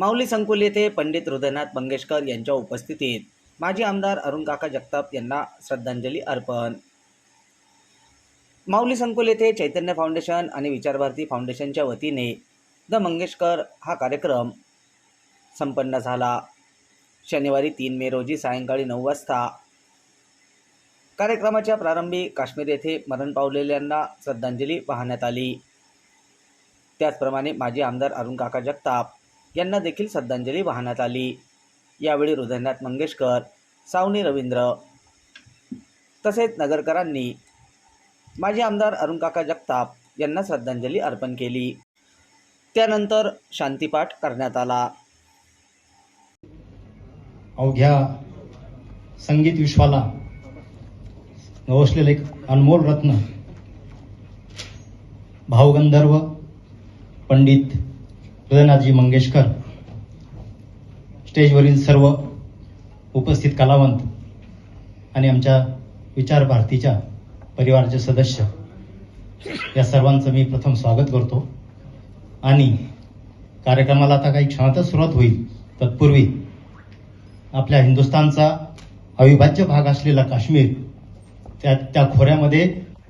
माऊली संकुल येथे पंडित हृदयनाथ मंगेशकर यांच्या उपस्थितीत माजी आमदार अरुण काका जगताप यांना श्रद्धांजली अर्पण. माऊली संकुल येथे चैतन्य फाउंडेशन आणि विचारभारती फाउंडेशनच्या वतीने द मंगेशकर हा कार्यक्रम संपन्न झाला. शनिवारी तीन मे रोजी सायंकाळी नऊ वाजता कार्यक्रमाच्या प्रारंभी काश्मीर येथे मरण पावलेल्यांना श्रद्धांजली वाहण्यात आली. त्याचप्रमाणे माजी आमदार अरुण काका जगताप यांना देखील श्रद्धांजली वाहण्यात आली. यावेळी हृदयनाथ मंगेशकर सावनी रवींद्र तसेच नगरकरांनी माजी आमदार अरुणकाका जगताप यांना श्रद्धांजली अर्पण केली. त्यानंतर शांतीपाठ करण्यात आला. अवघ्या संगीत विश्वाला गवसलेलं एक अनमोल रत्न भावगंधर्व पंडित हृदयनाथजी मंगेशकर. स्टेजवरील सर्व उपस्थित कलावंत आणि आमच्या विचार भारतीच्या परिवाराचे सदस्य या सर्वांचं मी प्रथम स्वागत करतो. आणि कार्यक्रमाला आता काही क्षणातच सुरुवात होईल. तत्पूर्वी आपल्या हिंदुस्थानचा अविभाज्य भाग असलेला काश्मीर त्या त्या खोऱ्यामध्ये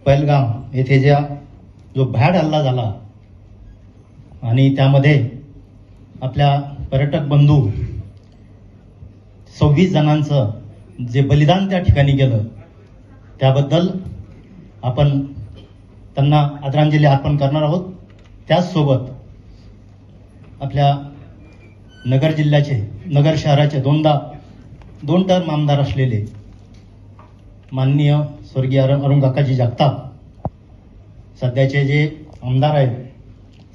पहलगाम येथे ज्या जो भ्याड हल्ला झाला आणि त्यामध्ये आपल्या पर्यटक बंधू सव्वीस जणांचं जे बलिदान त्या ठिकाणी गेलं त्याबद्दल आपण त्यांना आदरांजली अर्पण करणार आहोत. त्याचसोबत आपल्या नगर जिल्ह्याचे नगर शहराचे दोनदा दोन टर्म आमदार असलेले माननीय स्वर्गीय अरुण काकाजी जगताप सध्याचे जे आमदार आहेत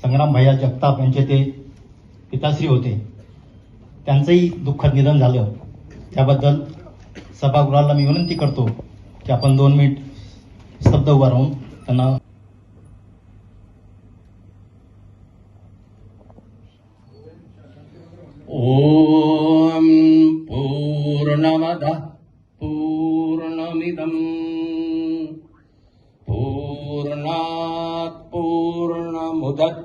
संग्राम भैया जगताप यांचे ते पिताश्री होते. त्यांचंही दुःखद निधन झालं. त्याबद्दल सभागृहाला मी विनंती करतो की आपण दोन मिनिट स्तब्ध उभा राहून त्यांना ॐ पूर्णमिदम पूर्णमिदम् पूर्णात्